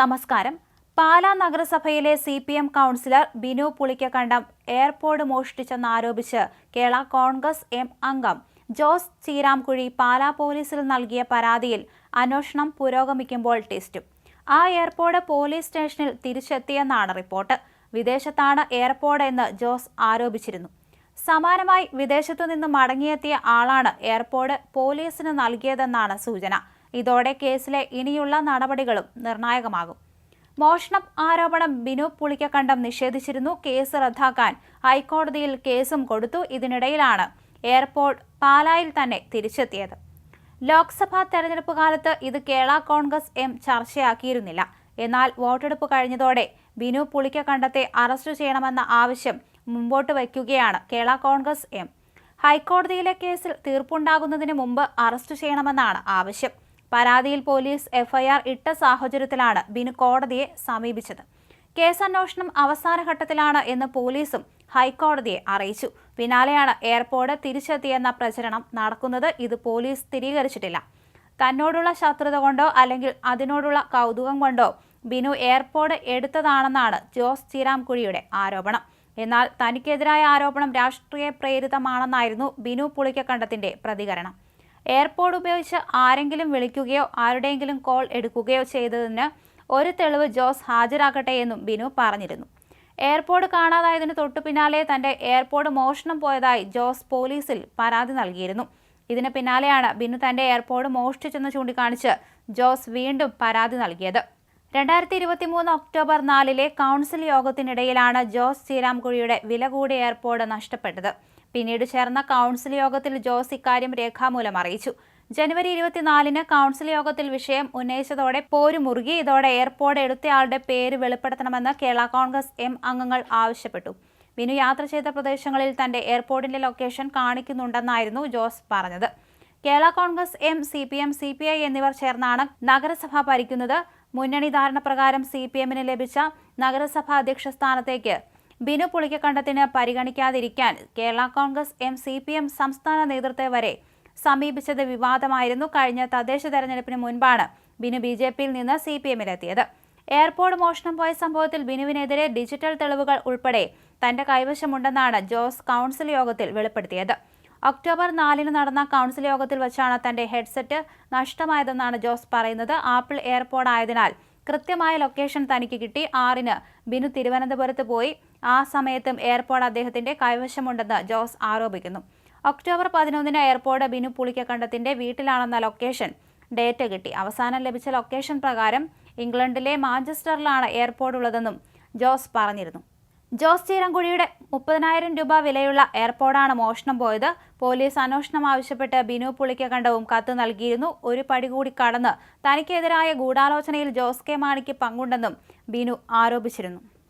നമസ്കാരം. പാലാ നഗരസഭയിലെ C P M councillor Binu Pulikkakandam airport മോഷ്ടിച്ചെന്നാരോപിച്ച് Kerala Congress M അംഗം ജോസ് ചീരാംകുഴി പാലാ പോലീസിൽ നൽകിയ പരാതിയിൽ അന്വേഷണം പുരോഗമിക്കുമ്പോൾ ടെസ്റ്റും. ആ എയർപോർട്ട് പോലീസ് സ്റ്റേഷനിൽ തിരിച്ചെത്തിയെന്നാണ് റിപ്പോർട്ട്. വിദേശത്താണ് എയർപോർട്ട് എന്ന് ജോസ് ആരോപിച്ചിരുന്നു. സമാനമായി വിദേശത്തു നിന്ന് മടങ്ങിയെത്തിയ ആളാണ് എയർപോർട്ട് പോലീസിന് നൽകിയതെന്നാണ് സൂചന. ഇതോടെ കേസിലെ ഇനിയുള്ള നടപടികളും നിർണായകമാകും. മോഷണം ആരോപണം ബിനു പുളിക്കക്കണ്ടം നിഷേധിച്ചിരുന്നു. കേസ് റദ്ദാക്കാൻ ഹൈക്കോടതിയിൽ കേസും കൊടുത്തു. ഇതിനിടയിലാണ് എയർപോർട്ട് പാലായിൽ തന്നെ തിരിച്ചെത്തിയത്. ലോക്സഭാ തെരഞ്ഞെടുപ്പ് കാലത്ത് ഇത് കേരള കോൺഗ്രസ് എം ചർച്ചയാക്കിയിരുന്നില്ല. എന്നാൽ വോട്ടെടുപ്പ് കഴിഞ്ഞതോടെ ബിനു പുളിക്കക്കണ്ടത്തെ അറസ്റ്റ് ചെയ്യണമെന്ന ആവശ്യം മുമ്പോട്ട് വയ്ക്കുകയാണ് കേരള കോൺഗ്രസ് എം. ഹൈക്കോടതിയിലെ കേസിൽ തീർപ്പുണ്ടാകുന്നതിന് മുമ്പ് അറസ്റ്റ് ചെയ്യണമെന്നാണ് ആവശ്യം. പരാതിയിൽ പോലീസ് എഫ്ഐആർ ഇട്ട സാഹചര്യത്തിലാണ് ബിനു കോടതിയെ സമീപിച്ചത്. കേസന്വേഷണം അവസാന ഘട്ടത്തിലാണ് എന്ന് പോലീസും ഹൈക്കോടതിയെ അറിയിച്ചു. പിന്നാലെയാണ് എയർപോർട്ട് തിരിച്ചെത്തിയെന്ന പ്രചരണം നടക്കുന്നത്. ഇത് പോലീസ് സ്ഥിരീകരിച്ചിട്ടില്ല. തന്നോടുള്ള ശത്രുത കൊണ്ടോ അല്ലെങ്കിൽ അതിനോടുള്ള കൗതുകം കൊണ്ടോ ബിനു എയർപോർട്ട് എടുത്തതാണെന്നാണ് ജോസ് ചീരാംകുഴിയുടെ ആരോപണം. എന്നാൽ തനിക്കെതിരായ ആരോപണം രാഷ്ട്രീയ പ്രേരിതമാണെന്നായിരുന്നു ബിനു പുളിക്കക്കണ്ടത്തിന്റെ പ്രതികരണം. എയർപോർട്ട് ഉപയോഗിച്ച് ആരെങ്കിലും വിളിക്കുകയോ ആരുടെയെങ്കിലും കോൾ എടുക്കുകയോ ചെയ്തതിന് ഒരു തെളിവ് ജോസ് ഹാജരാക്കട്ടെ എന്നും ബിനു പറഞ്ഞിരുന്നു. എയർപോർട്ട് കാണാതായതിന് തൊട്ടു പിന്നാലെ തന്റെ എയർപോർട്ട് മോഷണം പോയതായി ജോസ് പോലീസിൽ പരാതി നൽകിയിരുന്നു. ഇതിന് പിന്നാലെയാണ് ബിനു തന്റെ എയർപോർട്ട് മോഷ്ടിച്ചെന്ന് ചൂണ്ടിക്കാണിച്ച് ജോസ് വീണ്ടും പരാതി നൽകിയത്. രണ്ടായിരത്തി ഇരുപത്തി മൂന്ന് ഒക്ടോബർ നാലിലെ കൗൺസിൽ യോഗത്തിനിടയിലാണ് ജോസ് ശ്രീരാംകുഴിയുടെ വില കൂടിയ എയർപോർട്ട് നഷ്ടപ്പെട്ടത്. പിന്നീട് ചേർന്ന കൗൺസിൽ യോഗത്തിൽ ജോസ് ഇക്കാര്യം രേഖാമൂലം അറിയിച്ചു. ജനുവരി ഇരുപത്തിനാലിന് കൗൺസിൽ യോഗത്തിൽ വിഷയം ഉന്നയിച്ചതോടെ പോരു മുറുകി ഇതോടെ എയർപോർട്ട് എടുത്തയാളുടെ പേര് വെളിപ്പെടുത്തണമെന്ന് കേരള കോൺഗ്രസ് എം അംഗങ്ങൾ ആവശ്യപ്പെട്ടു. വിനു യാത്ര ചെയ്ത പ്രദേശങ്ങളിൽ തന്റെ എയർപോർട്ടിന്റെ ലൊക്കേഷൻ കാണിക്കുന്നുണ്ടെന്നായിരുന്നു ജോസ് പറഞ്ഞത്. Kerala Congress M C P M C P I എന്നിവർ ചേർന്നാണ് നഗരസഭ ഭരിക്കുന്നത്. മുന്നണി ധാരണ പ്രകാരം സി പി എമ്മിന് ലഭിച്ച നഗരസഭാ അധ്യക്ഷ സ്ഥാനത്തേക്ക് ബിനു പുളിക്കക്കണ്ടത്തിന് പരിഗണിക്കാതിരിക്കാൻ Kerala Congress M C P M സംസ്ഥാന നേതൃത്വത്തെ വരെ സമീപിച്ചത് വിവാദമായിരുന്നു. കഴിഞ്ഞ തദ്ദേശ തെരഞ്ഞെടുപ്പിന് മുൻപാണ് ബിനു ബി ജെ പിയിൽ നിന്ന് സി പി എമ്മിലെത്തിയത്. എയർപോർട്ട് മോഷണം പോയ സംഭവത്തിൽ ബിനുവിനെതിരെ ഡിജിറ്റൽ തെളിവുകൾ ഉൾപ്പെടെ തന്റെ കൈവശമുണ്ടെന്നാണ് ജോസ് കൗൺസിൽ യോഗത്തിൽ വെളിപ്പെടുത്തിയത്. ഒക്ടോബർ നാലിന് നടന്ന കൗൺസിൽ യോഗത്തിൽ വെച്ചാണ് തന്റെ ഹെഡ്സെറ്റ് നഷ്ടമായതെന്നാണ് ജോസ് പറയുന്നത്. ആപ്പിൾ എയർപോർട്ട് ആയതിനാൽ കൃത്യമായ ലൊക്കേഷൻ തനിക്ക് കിട്ടി. ആറിന് ബിനു തിരുവനന്തപുരത്ത് പോയി. ആ സമയത്തും എയർപോർട്ട് അദ്ദേഹത്തിന്റെ കൈവശമുണ്ടെന്ന് ജോസ് ആരോപിക്കുന്നു. ഒക്ടോബർ പതിനൊന്നിന് എയർപോർട്ട് ബിനു പുളിക്കക്കണ്ടത്തിന്റെ വീട്ടിലാണെന്ന ലൊക്കേഷൻ ഡേറ്റ കിട്ടി. അവസാനം ലഭിച്ച ലൊക്കേഷൻ പ്രകാരം ഇംഗ്ലണ്ടിലെ മാഞ്ചസ്റ്ററിലാണ് എയർപോർട്ട് ഉള്ളതെന്നും ജോസ് പറഞ്ഞിരുന്നു. ജോസ് ചീരങ്കുഴിയുടെ മുപ്പതിനായിരം രൂപ വിലയുള്ള എയർപോർട്ടാണ് മോഷണം പോയത്. പോലീസ് അന്വേഷണം ആവശ്യപ്പെട്ട് ബിനു പുളിക്കകണ്ഠവും കത്ത് നൽകിയിരുന്നു. ഒരു പടി കൂടി കടന്ന് തനിക്കെതിരായ ഗൂഢാലോചനയിൽ ജോസ് കെ മാണിക്ക് പങ്കുണ്ടെന്നും ബിനു ആരോപിച്ചിരുന്നു.